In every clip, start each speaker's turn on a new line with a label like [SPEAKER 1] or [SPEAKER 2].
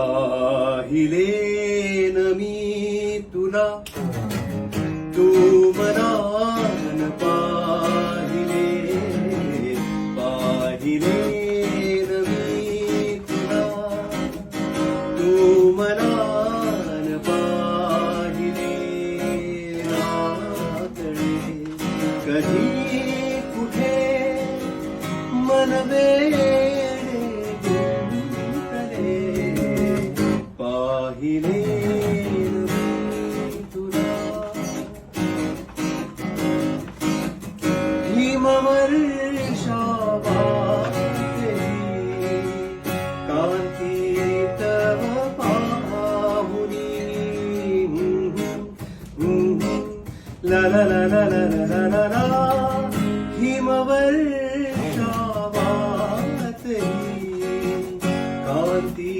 [SPEAKER 1] पाहिलेन मी तुला. तू मला पाहिले पाहिलेन मी तुला. तू मला पाहिले कधी कुठे मनवे আহিলের আমার সবার কান্তি তব পাহুনি। লা লা লা লা লা লা লা লা হিমবর সবার কান্তি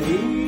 [SPEAKER 1] Ready?